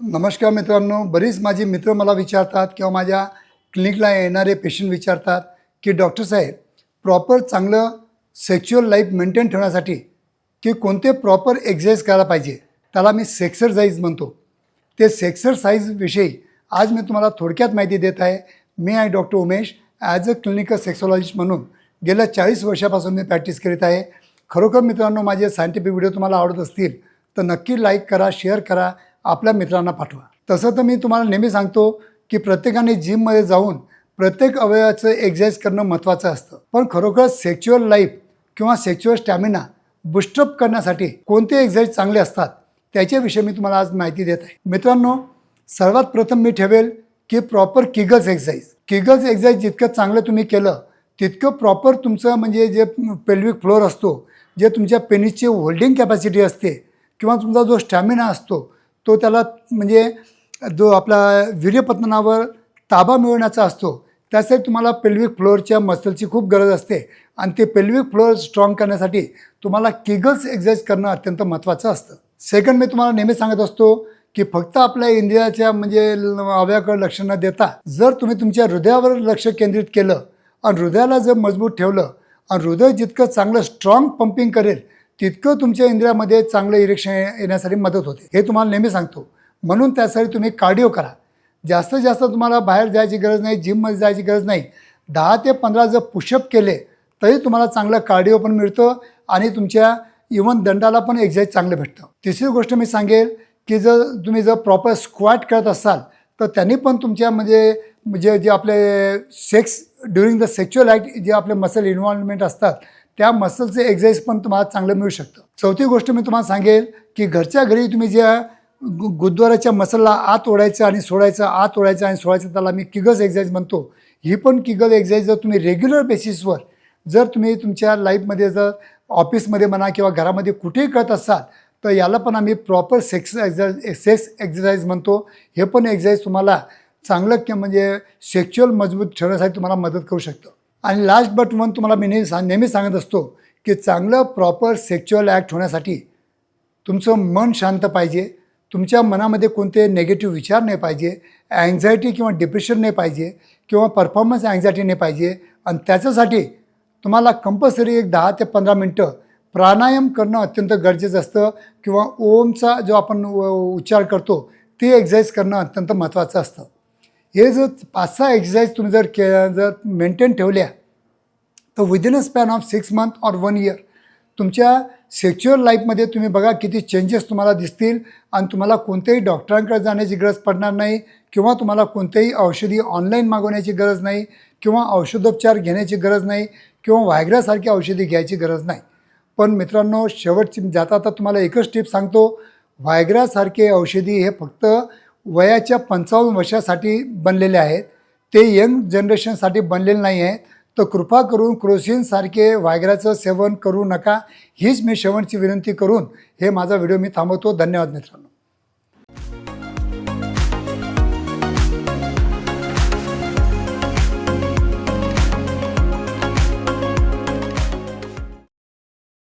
नमस्कार मित्रांनो बरीच माझे मित्र मला विचारतात किंवा माझ्या क्लिनिकला येणारे पेशंट विचारतात की डॉक्टर साहेब प्रॉपर चांगलं सेक्च्युअल लाईफ मेंटेन ठेवण्यासाठी की कोणते प्रॉपर एक्सरसाइज करायला पाहिजे? त्याला मी सेक्सरसाइज म्हणतो. ते सेक्सरसाइजविषयी आज मी तुम्हाला थोडक्यात माहिती देत आहे. मी आहे doctor Umesh as a clinical sexologist म्हणून गेल्या चाळीस वर्षापासून मी प्रॅक्टिस करीत आहे. खरोखर मित्रांनो माझे सायंटिफिक व्हिडिओ तुम्हाला आवडत असतील तर नक्की लाईक करा शेअर करा. आपल्या मित्रांना पाठवा. तसं तर मी तुम्हाला नेहमी सांगतो की प्रत्येकाने जिममध्ये जाऊन प्रत्येक अवयवाचं एक्झरसाइज करणं महत्त्वाचं असतं. पण खरोखर सेक्च्युअल लाईफ किंवा सेक्च्युअल स्टॅमिना बुस्टअप करण्यासाठी कोणते एक्झरसाइज चांगले असतात त्याच्याविषयी मी तुम्हाला आज माहिती देत आहे. मित्रांनो सर्वात प्रथम मी ठेवेल की proper Kegels exercise Kegels exercise जितकं चांगलं तुम्ही केलं तितकं प्रॉपर तुमचं म्हणजे जे पेल्विक फ्लोअर असतो जे तुमच्या पेनिसची होल्डिंग कॅपॅसिटी असते किंवा तुमचा जो स्टॅमिना असतो तो त्याला म्हणजे जो आपला वीर्यपतनावर ताबा मिळवण्याचा असतो त्यासाठी तुम्हाला पेल्विक फ्लोअरच्या मसलची खूप गरज असते. आणि ते पेल्विक फ्लोअर स्ट्रॉंग करण्यासाठी तुम्हाला किगल्स एक्झरसाइज करणं अत्यंत महत्त्वाचं असतं. सेकंड मी तुम्हाला नेहमी सांगत असतो की फक्त आपल्या इंद्रियाच्या म्हणजे अवयाकडे लक्ष न देता जर तुम्ही तुमच्या हृदयावर लक्ष केंद्रित केलं आणि हृदयाला जर मजबूत ठेवलं आणि हृदय जितकं चांगलं स्ट्रॉंग पंपिंग करेल तितकं तुमच्या इंद्रियामध्ये चांगलं इरेक्शन येण्यासाठी मदत होते. हे तुम्हाला नेहमी सांगतो. म्हणून त्यासाठी तुम्ही कार्डिओ करा. जास्तीत जास्त तुम्हाला बाहेर जायची गरज नाही जिममध्ये जायची गरज नाही. दहा ते पंधरा जर पुशअप केले तरी तुम्हाला चांगलं कार्डिओ पण मिळतं आणि तुमच्या इवन दंडाला पण एक्झाईज चांगलं भेटतं. तिसरी गोष्ट मी सांगेल की जर तुम्ही जर प्रॉपर स्क्वॅट करत असाल तर त्यांनी पण तुमच्या म्हणजे म्हणजे जे आपले sex during the sexual act जे आपले मसल इन्व्हॉल्वमेंट असतात त्या मसलचे एक्झरसाइज पण तुम्हाला चांगलं मिळू शकतं. चौथी गोष्ट मी तुम्हाला सांगेल की घरच्या घरी तुम्ही ज्या गु गुरुद्वाराच्या मसलला आत ओढायचं आणि सोडायचं आत ओढायचं आणि सोडायचं त्याला मी किगल्स एक्झरसाइज म्हणतो. ही पण किगल एक्झरसाइज जर तुम्ही रेग्युलर बेसिसवर जर तुम्ही तुमच्या लाईफमध्ये जर ऑफिसमध्ये म्हणा किंवा घरामध्ये कुठेही करत असाल तर याला पण आम्ही प्रॉपर सेक्स एक्झर सेक्स एक्झरसाइज म्हणतो. हे पण एक्झरसाइज तुम्हाला चांगलं कि म्हणजे सेक्च्युअल मजबूत ठेवण्यासाठी तुम्हाला मदत करू शकतं. आणि लास्ट बट वन तुम्हाला मी नेहमी सांग नेहमी सांगत असतो की चांगलं प्रॉपर सेक्च्युअल ॲक्ट होण्यासाठी तुमचं मन शांत पाहिजे तुमच्या मनामध्ये कोणते नेगेटिव्ह विचार नाही पाहिजे अँझायटी किंवा डिप्रेशन नाही पाहिजे किंवा परफॉर्मन्स अँझायटी नाही पाहिजे आणि त्याच्यासाठी तुम्हाला कंपल्सरी एक दहा ते पंधरा मिनटं प्राणायाम करणं अत्यंत गरजेचं असतं किंवा ओमचा जो आपण उच्चार करतो ते एक्झरसाइज करणं अत्यंत महत्त्वाचं असतं. हे जर पाच सहा एक्सरसाइज तुम्ही जर के जर मेंटेन ठेवल्या तर within a span of six month or one year तुमच्या सेक्च्युअल लाईफमध्ये तुम्ही बघा किती चेंजेस तुम्हाला दिसतील आणि तुम्हाला कोणत्याही डॉक्टरांकडे जाण्याची गरज पडणार नाही किंवा तुम्हाला कोणत्याही औषधी ऑनलाईन मागवण्याची गरज नाही किंवा औषधोपचार घेण्याची गरज नाही किंवा व्हायग्रासारखी औषधी घ्यायची गरज नाही. पण मित्रांनो शेवटची जाता आता तुम्हाला एकच टिप सांगतो व्हायग्रासारखे औषधी हे फक्त वयाच्या पंचावन्न वर्षासाठी बनलेले आहेत. ते यंग जनरेशनसाठी बनलेले नाही आहेत. तर कृपा करून क्रोसिनसारखे वायग्राचं सेवन करू नका. हीच मी शेवटची विनंती करून हे माझा व्हिडिओ मी थांबवतो. धन्यवाद मित्रांनो.